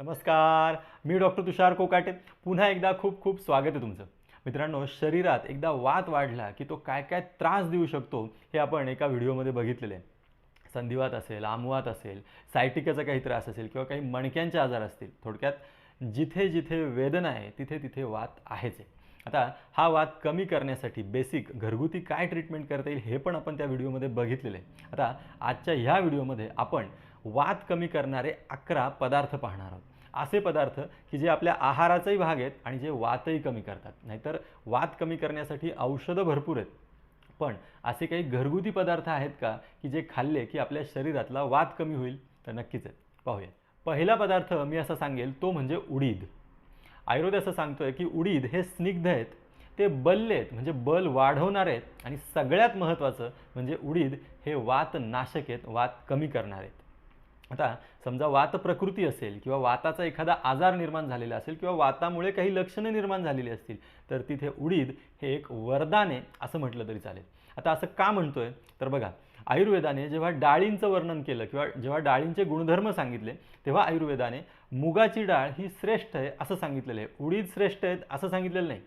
नमस्कार. मी डॉक्टर तुषार कोकाटे. पुन्हा एकदा खूप खूप स्वागत आहे तुमचं. मित्रांनो शरीरात एकदा वात वाढला की तो काय काय त्रास देऊ शकतो हे आपण एका व्हिडिओमध्ये बघितलेलं आहे. संधिवात असेल आमवात असेल सायटिकाचा काही त्रास असेल किंवा काही मणक्यांचे आजार असतील थोडक्यात जिथे जिथे वेदना आहे तिथे तिथे वात आहेच आहे. आता हा वाद कमी करण्यासाठी बेसिक घरगुती काय ट्रीटमेंट करता येईल हे पण आपण त्या व्हिडिओमध्ये बघितलेलं आहे. आता आजच्या ह्या व्हिडिओमध्ये आपण वाद कमी करणारे अकरा पदार्थ पाहणार आहोत. असे पदार्थ की जे आपल्या आहाराचाही भाग आहेत आणि जे वातही कमी करतात. नाहीतर वात कमी करण्यासाठी औषधं भरपूर आहेत. पण असे काही घरगुती पदार्थ आहेत का की जे खाल्ले की आपल्या शरीरातला वात कमी होईल? तर नक्कीच आहेत. पाहूया पहिला पदार्थ मी असं सांगेल तो म्हणजे उडीद. आयुर्वेद असं सांगतोय की उडीद हे स्निग्ध आहेत ते बल्ले आहेत म्हणजे बल वाढवणारे आहेत आणि सगळ्यात महत्त्वाचं म्हणजे उडीद हे वात नाशक आहेत वात कमी करणारे आहेत. आता समजा वात प्रकृती असेल किंवा वाताचा एखादा आजार निर्माण झालेला असेल किंवा वातामुळे काही लक्षणं निर्माण झालेली असतील तर तिथे उडीद हे एक वरदान आहे असं म्हटलं तरी चालेल. आता असं का म्हणतोय? तर बघा आयुर्वेदाने जेव्हा डाळींचं वर्णन केलं किंवा जेव्हा डाळींचे गुणधर्म सांगितले तेव्हा आयुर्वेदाने मुगाची डाळ ही श्रेष्ठ आहे असं सांगितलेलं आहे. उडीद श्रेष्ठ आहेत असं सांगितलेलं नाही.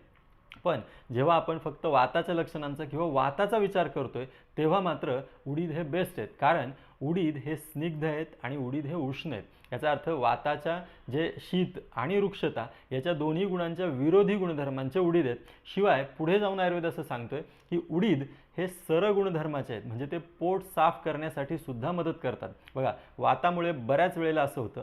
पण जेव्हा आपण फक्त वाताच्या लक्षणांचा किंवा वाताचा विचार करतोय तेव्हा मात्र उडीद हे बेस्ट आहेत. कारण उडीद हे स्निग्ध आहेत आणि उडीद हे उष्ण आहेत. याचा अर्थ वाताच्या जे शीत आणि वृक्षता याच्या दोन्ही गुणांच्या विरोधी गुणधर्मांचे उडीद आहेत. शिवाय पुढे जाऊन आयुर्वेद असं सांगतोय की उडीद हे सर गुणधर्माचे आहेत. म्हणजे ते पोट साफ करण्यासाठी सुद्धा मदत करतात. बघा वातामुळे बऱ्याच वेळेला असं होतं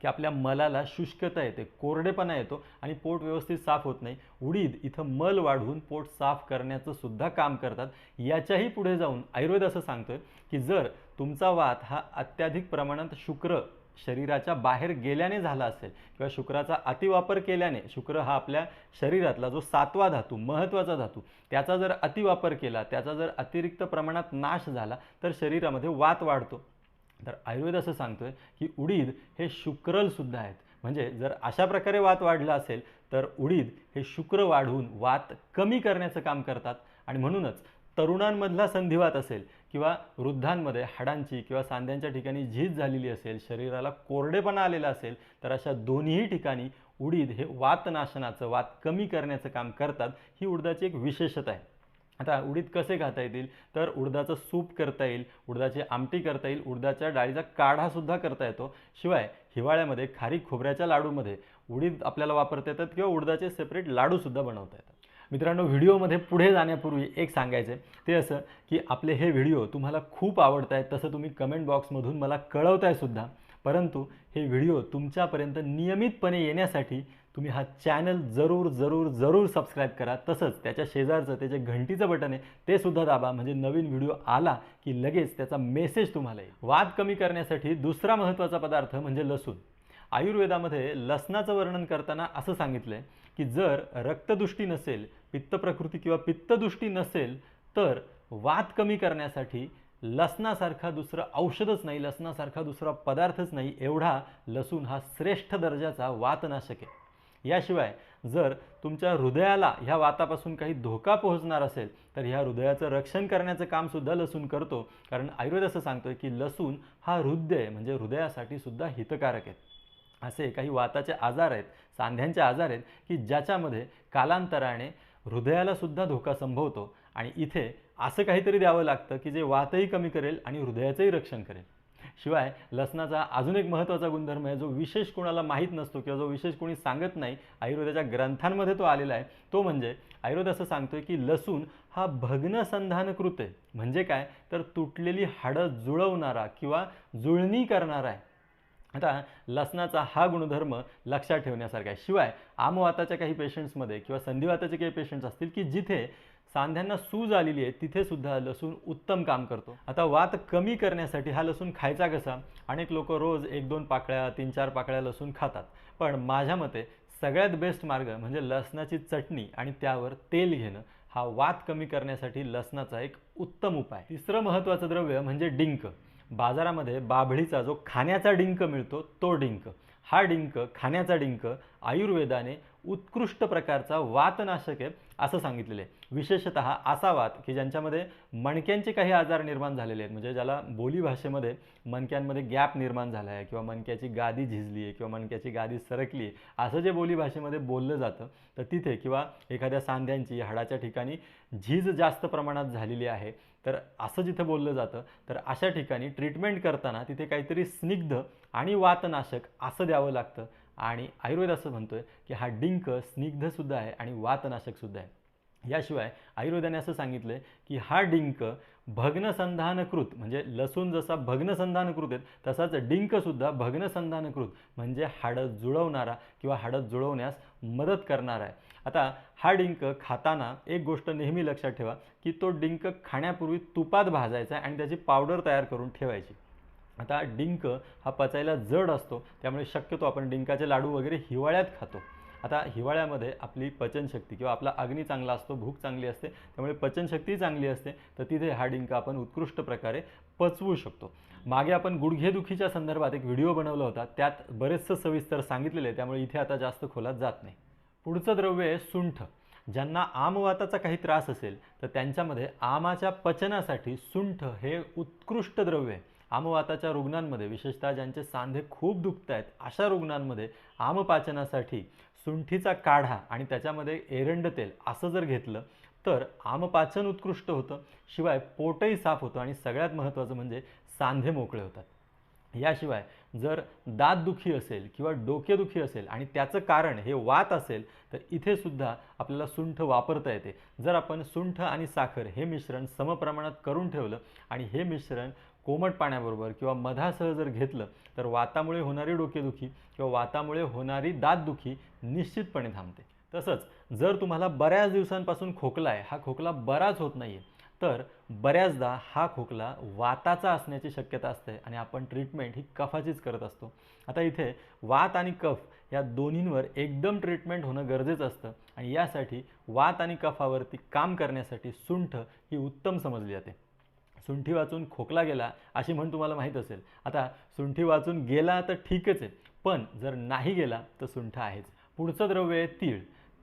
की आपल्या मलाला शुष्कता येते कोरडेपणा येतो आणि पोट व्यवस्थित साफ होत नाही. उडीद इथं मल वाढवून पोट साफ करण्याचं सुद्धा काम करतात. याच्याही पुढे जाऊन आयुर्वेद असं सांगतोय की जर तुमचा वात हा अत्याधिक प्रमाणात शुक्र शरीराच्या बाहेर गेल्याने झाला असेल किंवा शुक्राचा अतिवापर केल्याने शुक्र हा आपल्या शरीरातला जो सातवा धातू महत्त्वाचा धातू त्याचा जर अतिवापर केला त्याचा जर अतिरिक्त प्रमाणात नाश झाला तर शरीरामध्ये वात वाढतो. तर आयुर्वेद असं सांगतोय की उडीद हे शुक्रलसुद्धा आहेत. म्हणजे जर अशा प्रकारे वात वाढला असेल तर उडीद हे शुक्र वाढवून वात कमी करण्याचं काम करतात. आणि म्हणूनच तरुणांमधला संधिवात असेल किंवा वृद्धांमध्ये हाडांची किंवा सांध्यांच्या ठिकाणी झीज झालेली असेल शरीराला कोरडेपणा आलेला असेल तर अशा दोन्ही ठिकाणी उडीद हे वातनाशनाचं वात कमी करण्याचं काम करतात ही उडदाची एक विशेषता आहे. आता उडीद कसे खाता येतील? तर उडदाचं सूप करता येईल उडदाची आमटी करता येईल उडदाच्या डाळीचा काढासुद्धा करता येतो. शिवाय हिवाळ्यामध्ये खारी खोबऱ्याच्या लाडूमध्ये उडीद आपल्याला वापरता येतात किंवा उडदाचे सेपरेट लाडूसुद्धा बनवता येतात. मित्रांनो व्हिडिओमध्ये पुढे जाण्यापूर्वी एक सांगायचं आहे ते असं की आपले हे व्हिडिओ तुम्हाला खूप आवडत आहेत तसं तुम्ही कमेंट बॉक्समधून मला कळवताय सुद्धा. परंतु हे व्हिडिओ तुमच्यापर्यंत नियमितपणे येण्यासाठी तुम्ही हा चॅनल जरूर जरूर जरूर सबस्क्राईब करा. तसंच त्याच्या शेजारचं त्याचे घंटीचं बटन आहे ते सुद्धा दाबा. म्हणजे नवीन व्हिडिओ आला की लगेच त्याचा मेसेज तुम्हाला येईल. वाद कमी करण्यासाठी दुसरा महत्त्वाचा पदार्थ म्हणजे लसूण. आयुर्वेदामध्ये लसणाचं वर्णन करताना असं सांगितलं आहे की जर रक्तदृष्टी नसेल पित्त प्रकृती किंवा पित्तदृष्टी नसेल तर वात कमी करण्यासाठी लसणासारखा दुसरं औषधच नाही लसणासारखा दुसरा पदार्थच नाही एवढा लसूण हा श्रेष्ठ दर्जाचा वातनाशक आहे. याशिवाय जर तुमच्या हृदयाला ह्या वातापासून काही धोका पोहोचणार असेल तर ह्या हृदयाचं रक्षण करण्याचं कामसुद्धा लसूण करतो. कारण आयुर्वेद असं सांगतोय की लसूण हा हृदय म्हणजे हृदयासाठी सुद्धा हितकारक आहे. असे काही वाताचे आजार आहेत सांध्यांचे आजार आहेत की ज्याच्यामध्ये कालांतराने हृदयाला सुद्धा धोका संभवतो आणि इथे असं काहीतरी द्यावं लागतं की जे वातही कमी करेल आणि हृदयाचंही रक्षण करेल. शिवाय लसणाचा अजून एक महत्त्वाचा गुणधर्म आहे जो विशेष कोणाला माहीत नसतो किंवा जो विशेष कोणी सांगत नाही आयुर्वेदाच्या ग्रंथांमध्ये तो आलेला आहे. तो म्हणजे आयुर्वेद असं सांगतोय की लसूण हा भग्नसंधानकृत आहे. म्हणजे काय? तर तुटलेली हाडं जुळवणारा किंवा जुळणी करणारा आहे. आता लसणाचा हा गुणधर्म लक्षात ठेवण्यासारखा आहे. शिवाय आमवाताच्या काही पेशंट्समध्ये किंवा संधिवाताचे काही पेशंट्स असतील की जिथे सांध्यांना सूज आलेली आहे तिथेसुद्धा लसूण उत्तम काम करतो. आता वात कमी करण्यासाठी हा लसूण खायचा कसा? अनेक लोक रोज एक दोन पाकळ्या तीन चार पाकळ्या लसूण खातात. पण माझ्या मते सगळ्यात बेस्ट मार्ग म्हणजे लसणाची चटणी आणि त्यावर तेल घेणं. हा वात कमी करण्यासाठी लसणाचा एक उत्तम उपाय. तिसरं महत्त्वाचं द्रव्य म्हणजे डिंक. बाजारामध्ये बाभळीचा जो खाण्याचा डिंक मिळतो तो डिंक. हा डिंक खाण्याचा डिंक आयुर्वेदाने उत्कृष्ट प्रकारचा वातनाशक आहे असं सांगितलेलं आहे. विशेषतः असा वात की ज्यांच्यामध्ये मणक्यांचे काही आजार निर्माण झालेले आहेत म्हणजे ज्याला बोलीभाषेमध्ये मणक्यांमध्ये गॅप निर्माण झाला आहे किंवा मणक्याची गादी झिजली आहे किंवा मणक्याची गादी सरकली आहे असं जे बोलीभाषेमध्ये बोललं जातं तर तिथे किंवा एखाद्या सांध्यांची हाडाच्या ठिकाणी झीज जास्त प्रमाणात झालेली आहे तर असं जिथं बोललं जातं तर अशा ठिकाणी ट्रीटमेंट करताना तिथे काहीतरी स्निग्ध आणि वातनाशक असं द्यावं लागतं. आणि आयुर्वेद असं म्हणतो आहे की हा डिंक स्निग्धसुद्धा आहे आणि वातनाशकसुद्धा आहे. याशिवाय आयुर्वेदाने असं सांगितलं आहे की हा डिंक भग्नसंधानकृत म्हणजे लसूण जसा भग्नसंधानकृत आहे तसाच डिंकसुद्धा भग्नसंधानकृत म्हणजे हाडं जुळवणारा किंवा हाडं जुळवण्यास मदत करणारा आहे. आता हा डिंक खाताना एक गोष्ट नेहमी लक्षात ठेवा की तो डिंक खाण्यापूर्वी तुपात भाजायचा आणि त्याची पावडर तयार करून ठेवायची. आता डिंक हा पचायला जड असतो त्यामुळे शक्यतो आपण डिंकाचे लाडू वगैरे हिवाळ्यात खातो. आता हिवाळ्यामध्ये आपली पचनशक्ती किंवा आपला अग्नी चांगला असतो भूक चांगली असते त्यामुळे पचनशक्ती चांगली असते तर तिथे हा डिंक आपण उत्कृष्ट प्रकारे पचवू शकतो. मागे आपण गुडघेदुखीच्या संदर्भात एक व्हिडिओ बनवला होता त्यात बरेचसं सविस्तर सांगितलेलं आहे त्यामुळे इथे आता जास्त खोलात जात नाही. पुढचं द्रव्य आहे सुंठ. ज्यांना आमवाताचा काही त्रास असेल तर त्यांच्यामध्ये आमाच्या पचनासाठी सुंठ हे उत्कृष्ट द्रव्य आहे. आमवाताच्या रुग्णांमध्ये विशेषतः ज्यांचे सांधे खूप दुखत आहेत अशा रुग्णांमध्ये आमपाचनासाठी सुंठीचा काढा आणि त्याच्यामध्ये एरंड तेल असं जर घेतलं तर आमपाचन उत्कृष्ट होतं. शिवाय पोटही साफ होतं आणि सगळ्यात महत्त्वाचं म्हणजे सांधे मोकळे होतात. याशिवाय जर दातदुखी असेल किंवा डोकेदुखी असेल आणि त्याचं कारण हे वात असेल तर इथेसुद्धा आपल्याला सुंठ वापरता येते. जर आपण सुंठ आणि साखर हे मिश्रण समप्रमाणात करून ठेवलं आणि हे मिश्रण कोमट पाण्याबरोबर किंवा मधासह जर घेतलं तर वातामुळे होणारी डोकेदुखी किंवा वातामुळे होणारी दातदुखी निश्चितपणे थांबते. तसंच जर तुम्हाला बऱ्याच दिवसांपासून खोकला आहे हा खोकला बराच होत नाही आहे तर बऱ्याचदा हा खोकला वाताचा असण्याची शक्यता असते आणि आपण ट्रीटमेंट ही कफाचीच करत असतो. आता इथे वात आणि कफ या दोन्हींवर एकदम ट्रीटमेंट होणं गरजेचं असतं आणि यासाठी वात आणि कफावरती काम करण्यासाठी सुंठ ही उत्तम समजली जाते. सुंठी वाचून खोकला गेला अशी म्हण तुम्हाला माहीत असेल. आता सुंठी वाचून गेला तर ठीकच आहे पण जर नाही गेला तर सुंठ आहेच. पुढचं द्रव्य आहे तीळ.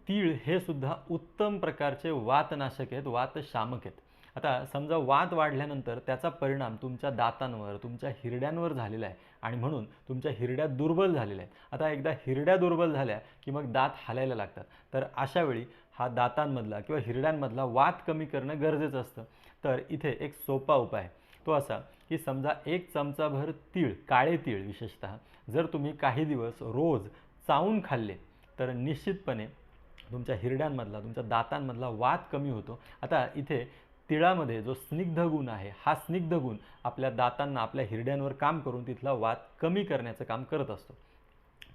तीळ हे सुद्धा उत्तम प्रकारचे वातनाशक आहेत वातशामक आहेत. आता समजा वात वाढल्यानंतर त्याचा परिणाम तुमच्या दातांवर तुमच्या हिरड्यांवर झालेला आहे. आणि म्हणून तुमच्या हिरड्या दुर्बल झालेल्या आहेत. आता एकदा हिरड्या दुर्बल झाल्या की मग दात हालायला लागतात. तर अशा वेळी हा दातांमधला किंवा हिरड्यांमधला वात कमी करणं गरजेचं असतं. तर इथे एक सोपा उपाय आहे. तो असा की समजा एक चमचाभर तीळ काळे तीळ विशेषतः जर तुम्ही काही दिवस रोज चावून खाल्ले तर निश्चितपणे तुमच्या हिरड्यांमधला तुमच्या दातांमधला वात कमी होतो. आता इथे तिळामध्ये जो स्निग्ध गुण आहे हा स्निग्ध गुण आपल्या दातांना आपल्या हिरड्यांवर काम करून तिथला वात कमी करण्याचं काम करत असतो.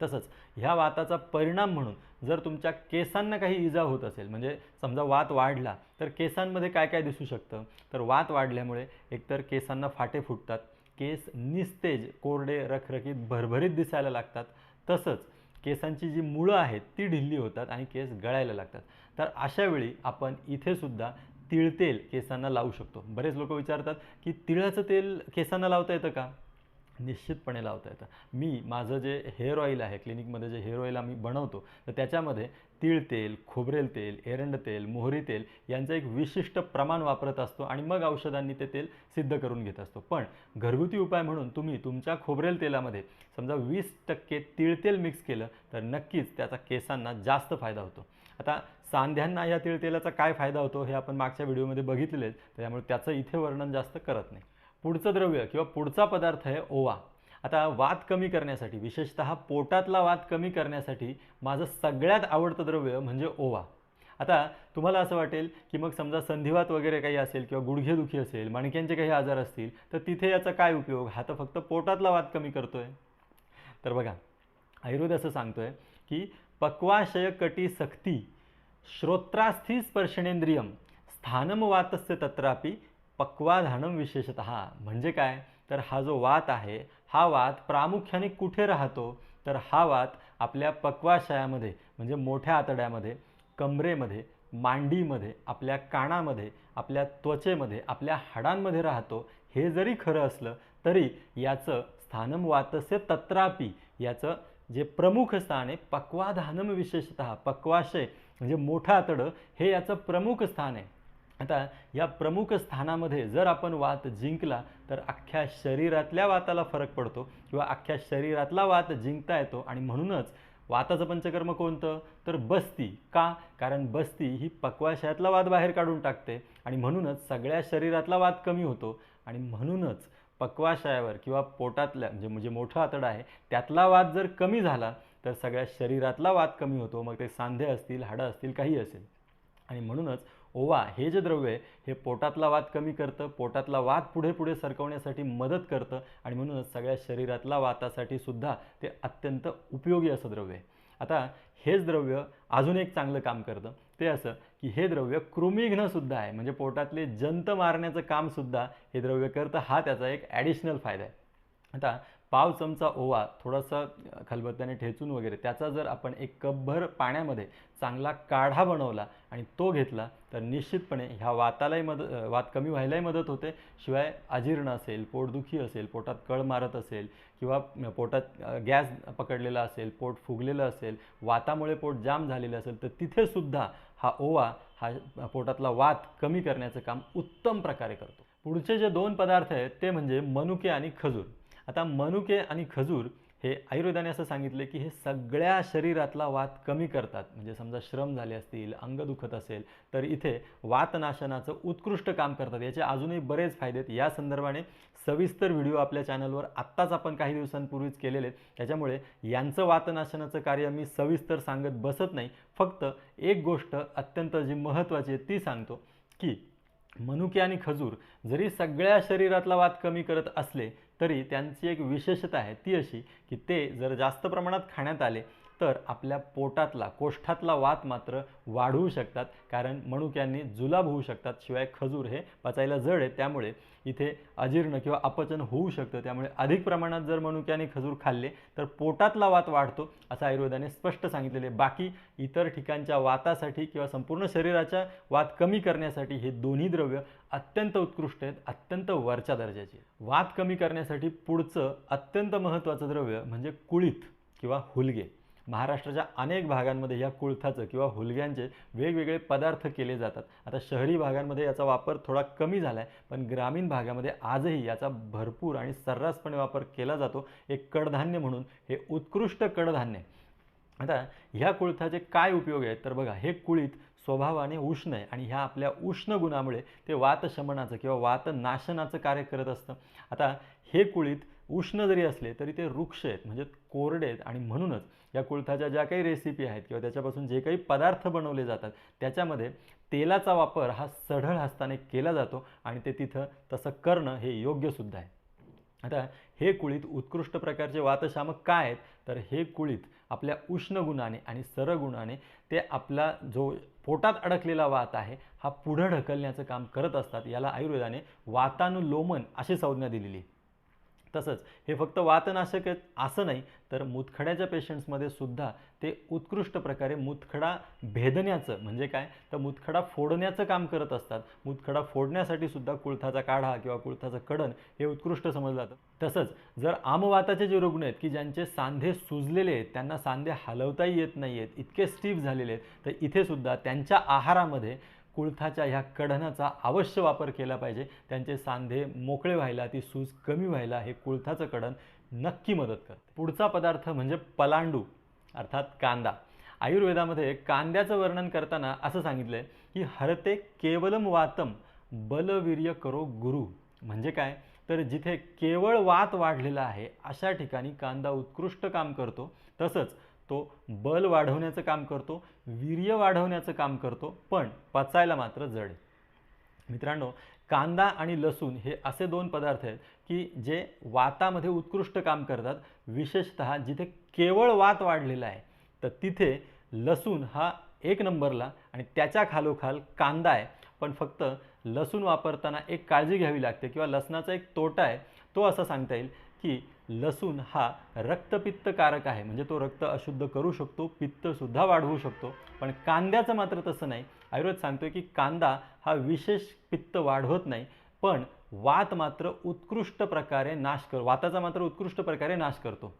तसंच ह्या वाताचा परिणाम म्हणून जर तुमच्या केसांना काही इजा होत असेल म्हणजे समजा वात वाढला तर केसांमध्ये काय काय दिसू शकतं? तर वात वाढल्यामुळे एकतर केसांना फाटे फुटतात केस निस्तेज कोरडे रखरखीत भरभरीत दिसायला लागतात. तसंच केसांची जी मुळं आहेत ती ढिल्ली होतात आणि केस गळायला लागतात. तर अशावेळी आपण इथे सुद्धा तिळतेल केसांना लावू शकतो. बरेच लोक विचारतात की तिळाचं तेल केसांना लावता येतं का? निश्चितपणे लावता येतं. मी माझं जे हेअर ऑइल आहे क्लिनिकमध्ये जे हेअर ऑइल आम्ही बनवतो तर त्याच्यामध्ये तीळ तेल खोबरेल तेल एरंड तेल मोहरी तेल यांचं एक विशिष्ट प्रमाण वापरत असतो आणि मग औषधांनी ते तेल सिद्ध करून घेत असतो. पण घरगुती उपाय म्हणून तुम्ही तुमच्या खोबरेल तेलामध्ये समजा वीस टक्के तिळतेल मिक्स केलं तर नक्कीच त्याचा केसांना जास्त फायदा होतो. आता सांध्यांना या तिळतेलाचा काय फायदा होतो हे आपण मागच्या व्हिडिओमध्ये बघितलेले आहेत. त्यामुळे त्याचं इथे वर्णन जास्त करत नाही. पुढचं द्रव्य किंवा पुढचा पदार्थ आहे ओवा. आता वात कमी करण्यासाठी विशेषतः पोटातला वात कमी करण्यासाठी माझं सगळ्यात आवडतं द्रव्य म्हणजे ओवा. आता तुम्हाला असं वाटेल की मग समजा संधिवात वगैरे काही असेल किंवा गुडघेदुखी असेल मणक्यांचे काही आजार असतील तर तिथे याचा काय उपयोग? हा तर फक्त पोटातला वाद कमी करतोय. तर बघा आयुर्वेद असं सांगतोय की पक्वाशय कटी सक्ती श्रोत्रास्थी स्पर्शनेंद्रियम स्थानम वातस्य तत्रापि पक्वाधानम विशेषत। म्हणजे काय? तर हा जो वात आहे हा वात प्रामुख्याने कुठे राहतो? तर हा वात आपल्या पक्वाशयामध्ये म्हणजे मोठ्या आतड्यामध्ये कमरेमध्ये मांडीमध्ये आपल्या कानामध्ये आपल्या त्वचेमध्ये आपल्या हाडांमध्ये राहतो. हे जरी खरं असलं तरी याचं स्थानम वातस्य तत्रापि याचं जे प्रमुख स्थान आहे पक्वाधानम विशेषतः पक्वाशय म्हणजे मोठं आतडं हे याचं प्रमुख स्थान आहे. आता या प्रमुख स्थानामध्ये जर आपण वात जिंकला तर अख्ख्या शरीरातल्या वाताला फरक पडतो किंवा अख्ख्या शरीरातला वात जिंकता येतो आणि म्हणूनच वाताचं पंचकर्म कोणतं? तर बस्ती. का? कारण बस्ती ही पक्वाशयातला वाद बाहेर काढून टाकते आणि म्हणूनच सगळ्या शरीरातला वाद कमी होतो आणि म्हणूनच पक्वाशयावर किंवा पोटातल्या म्हणजे म्हणजे मोठं आतडं आहे त्यातला वाद जर कमी झाला तर सगळ्या शरीरातला वाद कमी होतो मग ते सांधे असतील हाडं असतील काही असेल. आणि म्हणूनच ओवा हे जे द्रव्य आहे हे पोटातला वाद कमी करतं पोटातला वाद पुढे पुढे सरकवण्यासाठी मदत करतं आणि म्हणूनच सगळ्या शरीरातला वातासाठी सुद्धा ते अत्यंत उपयोगी असं द्रव्य आहे. आता हेच द्रव्य अजून एक चांगलं काम करतं. ते असं की हे द्रव्य कृमिघ्नसुद्धा आहे. म्हणजे पोटातले जंत मारण्याचं कामसुद्धा हे द्रव्य करतं. हा त्याचा एक ॲडिशनल फायदा आहे. आता पाव चमचा ओवा थोडासा खलबत्त्याने ठेचून वगैरे त्याचा जर आपण एक कपभर पाण्यामध्ये चांगला काढा बनवला आणि तो घेतला तर निश्चितपणे ह्या वातालाही मदत वात कमी व्हायलाही मदत होते. शिवाय अजीर्ण असेल पोटदुखी असेल पोटात कळ मारत असेल किंवा पोटात गॅस पकडलेला असेल पोट फुगलेलं असेल वातामुळे पोट जाम झालेलं असेल तर तिथेसुद्धा हा ओवा हा पोटातला वात कमी करण्याचं काम उत्तम प्रकारे करतो. पुढचे जे दोन पदार्थ आहेत ते म्हणजे मनुके आणि खजूर. आता मनुके आणि खजूर हे आयुर्वेदाने असं सांगितलं की हे सगळ्या शरीरातला वात कमी करतात. म्हणजे समजा श्रम झाले असतील अंग दुखत असेल तर इथे वातनाशनाचं उत्कृष्ट काम करतात. याचे अजूनही बरेच फायदे आहेत. या संदर्भाने सविस्तर व्हिडिओ आपल्या चॅनलवर आत्ताच आपण काही दिवसांपूर्वीच केलेले आहेत. त्याच्यामुळे यांचं वातनाशनाचं कार्य मी सविस्तर सांगत बसत नाही. फक्त एक गोष्ट अत्यंत जी महत्त्वाची आहे ती सांगतो की मनुके आणि खजूर जरी सगळ्या शरीरातला वात कमी करत असले तरी त्यांची एक विशेषता आहे ती अशी की ते जर जास्त प्रमाणात खाण्यात आले तर आपल्या पोटातला कोष्ठातला वात मात्र वाढवू शकतात. कारण मणुक्यांनी जुलाब होऊ शकतात शिवाय खजूर हे पचायला जड आहे त्यामुळे इथे अजीर्ण किंवा अपचन होऊ शकतं. त्यामुळे अधिक प्रमाणात जर मनुक्याने खजूर खाल्ले तर पोटातला वात वाढतो असं आयुर्वेदाने स्पष्ट सांगितलेले बाकी इतर ठिकाणच्या वातासाठी किंवा संपूर्ण शरीराच्या वात कमी करण्यासाठी हे दोन्ही द्रव्य अत्यंत उत्कृष्ट आहेत अत्यंत वरच्या दर्जाची वात कमी करण्यासाठी पुढचं अत्यंत महत्त्वाचं द्रव्य म्हणजे कुळीत किंवा हुलगे. महाराष्ट्राच्या अनेक भागांमध्ये या कुळथाचं किंवा हुलग्यांचे वेगवेगळे पदार्थ केले जातात. आता शहरी भागांमध्ये याचा वापर थोडा कमी झाला आहे पण ग्रामीण भागामध्ये आजही याचा भरपूर आणि सर्रासपणे वापर केला जातो. एक कडधान्य म्हणून हे उत्कृष्ट कडधान्य. आता ह्या कुळथाचे काय उपयोग आहेत? तर बघा हे कुळीत स्वभावाने उष्ण आहे आणि ह्या आपल्या उष्ण गुणामुळे ते वातशमनाचं किंवा वातनाशनाचं कार्य करत असतं. आता हे कुळीत उष्ण जरी असले तरी ते वृक्ष आहेत म्हणजे कोरडे आहेत आणि म्हणूनच या कुळथाच्या ज्या काही रेसिपी आहेत किंवा त्याच्यापासून जे काही पदार्थ बनवले जातात त्याच्यामध्ये तेलाचा वापर हा सढळ हस्ताने केला जातो आणि ते तिथं तसं करणं हे योग्यसुद्धा आहे. आता हे कुळीत उत्कृष्ट प्रकारचे वातशामक काय आहेत? तर हे कुळीत आपल्या उष्ण गुणाने आणि सरगुणाने ते आपला जो पोटात अडकलेला वात आहे हा पुढं ढकलण्याचं काम करत असतात. याला आयुर्वेदाने वातानुलोमन अशी संज्ञा दिलेली तसंच हे फक्त वातनाशक असं नाही तर मुतखड्याच्या पेशंट्समध्ये सुद्धा ते उत्कृष्ट प्रकारे मुतखडा भेदण्याचं म्हणजे काय? तर मुतखडा फोडण्याचं काम करत असतात. मुतखडा फोडण्यासाठी सुद्धा कुळथाचा काढा किंवा कुळथाचं कडण हे उत्कृष्ट समजलं जातं. तसंच जर आमवाताचे जे रुग्ण आहेत की ज्यांचे सांधे सुजलेले आहेत त्यांना सांधे हलवताही येत नाही आहेत इतके स्टीफ झालेले आहेत तर इथे सुद्धा त्यांच्या आहारामध्ये कुळथाच्या ह्या कढणाचा अवश्य वापर केला पाहिजे. त्यांचे सांधे मोकळे व्हायला ती सूज कमी व्हायला हे कुळथाचं कढण नक्की मदत करते. पुढचा पदार्थ म्हणजे पलांडू अर्थात कांदा. आयुर्वेदामध्ये कांद्याचं वर्णन करताना असं सांगितलं आहे की हरते केवलम वातम बलवीर्य करो गुरु. म्हणजे काय? तर जिथे केवळ वात वाढलेला आहे अशा ठिकाणी कांदा उत्कृष्ट काम करतो. तसंच तो बल वाढवण्याचं काम करतो. वीर्य वाढवण्याचं काम करतो पण पचायला मात्र जड आहे. मित्रांनो कांदा आणि लसूण हे असे दोन पदार्थ आहेत की जे वातामध्ये उत्कृष्ट काम करतात. विशेषतः जिथे केवळ वात वाढलेला आहे तर तिथे लसूण हा एक नंबरला आणि त्याच्या खालोखाल कांदा आहे. पण फक्त लसूण वापरताना एक काळजी घ्यावी लागते किंवा लसणाचा एक तोटा आहे. तो असा सांगता येईल की लसूण हा रक्तपित्तकारक आहे. म्हणजे तो रक्त अशुद्ध करू शकतो पित्तसुद्धा वाढवू शकतो. पण कांद्याचं मात्र तसं नाही. आयुर्वेद सांगतोय की कांदा हा विशेष पित्त वाढवत नाही पण वात मात्र उत्कृष्ट प्रकारे नाश कर वाताचा मात्र उत्कृष्ट प्रकारे नाश करतो.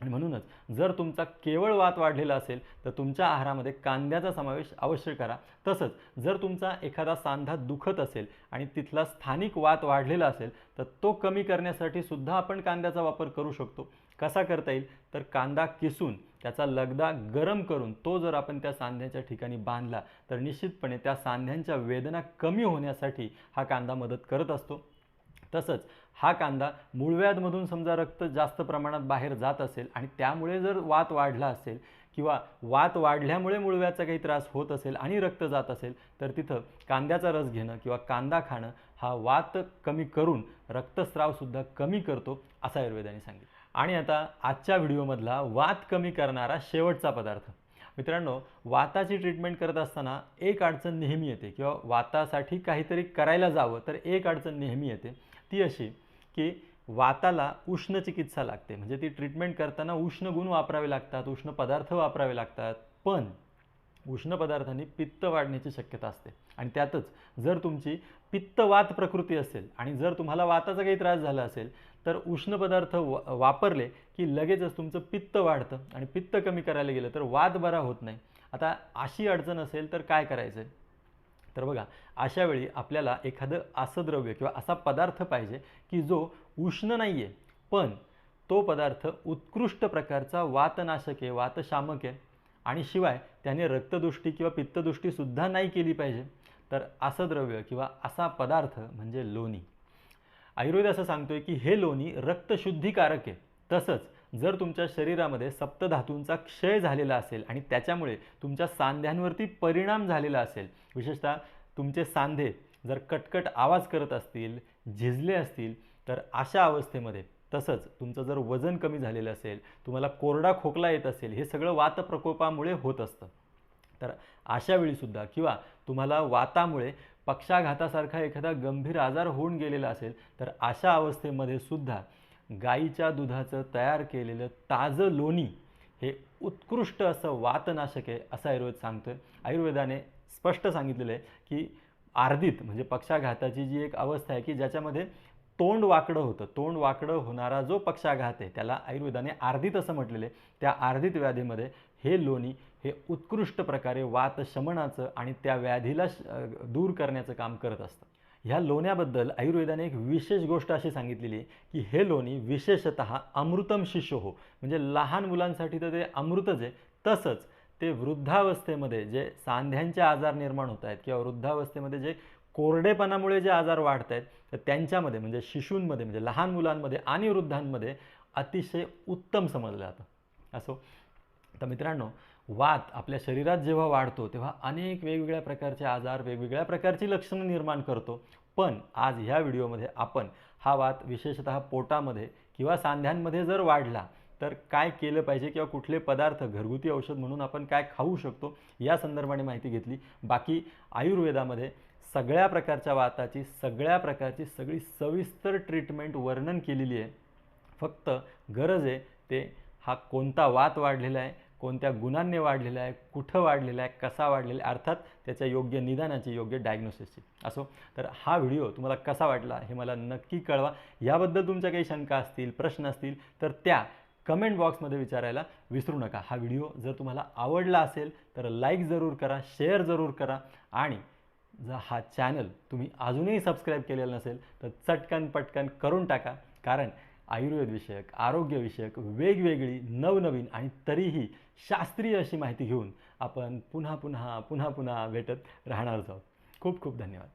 आणि म्हणूनच जर तुमचा केवळ वात वाढलेला असेल तर तुमच्या आहारामध्ये कांद्याचा समावेश अवश्य करा. तसंच जर तुमचा एखादा सांधा दुखत असेल आणि तिथला स्थानिक वात वाढलेला असेल तर तो कमी करण्यासाठी सुद्धा आपण कांद्याचा वापर करू शकतो. कसा करता येईल? तर कांदा किसून त्याचा लगदा गरम करून तो जर आपण त्या सांध्याच्या ठिकाणी बांधला तर निश्चितपणे त्या सांध्यांच्या वेदना कमी होण्यासाठी हा कांदा मदत करत असतो. तसंच हा कांदा मूळव्याधमधून समजा रक्त जास्त प्रमाणात बाहेर जात असेल आणि त्यामुळे जर वात वाढला असेल किंवा वात वाढल्यामुळे मूळव्याचा काही त्रास होत असेल आणि रक्त जात असेल तर तिथं कांद्याचा रस घेणं किंवा कांदा खाणं हा वात कमी करून रक्तस्रावसुद्धा कमी करतो असं आयुर्वेदाने सांगितलं. आणि आता आजच्या व्हिडिओमधला वात कमी करणारा शेवटचा पदार्थ. मित्रांनो वाताची ट्रीटमेंट करत असताना एक अडचण नेहमी येते किंवा वातासाठी काहीतरी करायला जावं तर एक अडचण नेहमी येते. ती अशी की वाताला उष्ण चिकित्सा लागते. म्हणजे ती ट्रीटमेंट करताना उष्ण गुण वापरावे लागतात उष्ण पदार्थ वापरावे लागतात. पण उष्ण पदार्थांनी पित्त वाढण्याची शक्यता असते. आणि त्यातच जर तुमची पित्तवात प्रकृती असेल आणि जर तुम्हाला वाताचा काही त्रास झाला असेल तर उष्ण पदार्थ वा वापरले की लगेचच तुमचं पित्त वाढतं. आणि पित्त कमी करायला गेलं तर वात बरा होत नाही. आता अशी अडचण असेल तर काय करायचं आहे तर बघा अशा वेळी आपल्याला एखादं असं द्रव्य किंवा असा पदार्थ पाहिजे की जो उष्ण नाही आहे पण तो पदार्थ उत्कृष्ट प्रकारचा वातनाशक आहे वातशामक आहे आणि शिवाय त्याने रक्तदृष्टी किंवा पित्तदृष्टीसुद्धा नाही केली पाहिजे तर असं द्रव्य किंवा असा पदार्थ म्हणजे लोणी. आयुर्वेद असं सांगतोय की हे लोणी रक्तशुद्धीकारक आहे. तसंच जर तुमच्या शरीरामध्ये सप्तधातूंचा क्षय झालेला असेल आणि त्याच्यामुळे तुमच्या सांध्यांवरती परिणाम झालेला असेल विशेषतः तुमचे सांधे जर कटकट आवाज करत असतील झिजले असतील तर अशा अवस्थेमध्ये तसंच तुमचं जर वजन कमी झालेलं असेल तुम्हाला कोरडा खोकला येत असेल हे सगळं वातप्रकोपामुळे होत असतं. तर अशा वेळीसुद्धा किंवा तुम्हाला वातामुळे पक्षाघातासारखा एखादा गंभीर आजार होऊन गेलेला असेल तर अशा अवस्थेमध्ये सुद्धा गाईच्या दुधाचं तयार केलेलं ताजं लोणी हे उत्कृष्ट असं वातनाशक आहे असं आयुर्वेद सांगतो आहे आयुर्वेदाने स्पष्ट सांगितलेलं आहे की आर्दित म्हणजे पक्षाघाताची जी एक अवस्था आहे की ज्याच्यामध्ये तोंड वाकडं होतं. तोंड वाकडं होणारा जो पक्षाघात आहे त्याला आयुर्वेदाने आर्दित असं म्हटलेलं आहे. त्या आर्दित व्याधीमध्ये हे लोणी हे उत्कृष्ट प्रकारे वात शमनाचं आणि त्या व्याधीला श- दूर करण्याचं काम करत असतं. ह्या लोण्याबद्दल आयुर्वेदाने एक विशेष गोष्ट अशी सांगितलेली आहे की हे लोणी विशेषत अमृतम शिष्य हो. म्हणजे लहान मुलांसाठी तर ते अमृतच आहे. तसंच ते वृद्धावस्थेमध्ये जे सांध्यांचे आजार निर्माण होत आहेत किंवा वृद्धावस्थेमध्ये जे कोरडेपणामुळे जे आजार वाढत आहेत तर त्यांच्यामध्ये म्हणजे शिशूंमध्ये म्हणजे लहान मुलांमध्ये आणि वृद्धांमध्ये अतिशय उत्तम समजलं जातं. असो. तर मित्रांनो वात आपल्या शरीरात जेव्हा वाढतो तेव्हा अनेक वेगवेगळ्या प्रकारचे आजार वेगवेगळ्या प्रकारची लक्षणं निर्माण करतो. पण आज ह्या व्हिडिओमध्ये आपण हा वात विशेषतः पोटामध्ये किंवा सांध्यांमध्ये जर वाढला तर काय केलं पाहिजे किंवा कुठले पदार्थ घरगुती औषध म्हणून आपण काय खाऊ शकतो या संदर्भाने माहिती घेतली. बाकी आयुर्वेदामध्ये सगळ्या प्रकारच्या वाताची सगळ्या प्रकारची सगळी सविस्तर ट्रीटमेंट वर्णन केलेली आहे. फक्त गरज आहे ते हा कोणता वात वाढलेला आहे कोणत्या गुणांनी वाढलेला आहे कुठं वाढलेला आहे कसा वाढलेला आहे अर्थात त्याच्या योग्य निदानाची योग्य डायग्नोसिसची असो तर हा व्हिडिओ तुम्हाला कसा वाटला हे मला नक्की कळवा. याबद्दल तुमच्या काही शंका असतील प्रश्न असतील तर त्या कमेंट बॉक्समध्ये विचारायला विसरू नका. हा व्हिडिओ जर तुम्हाला आवडला असेल तर लाईक जरूर करा शेअर जरूर करा आणि जर हा चॅनल तुम्ही अजूनही सबस्क्राईब केलेला नसेल तर चटकन पटकन करून टाका. कारण आयुर्वेदविषयक आरोग्यविषयक वेगवेगळी नवनवीन आणि तरीही शास्त्रीय अशी माहिती घेऊन आपण पुन्हा पुन्हा पुन्हा पुन्हा भेटत राहणार आहोत. खूप खूप धन्यवाद.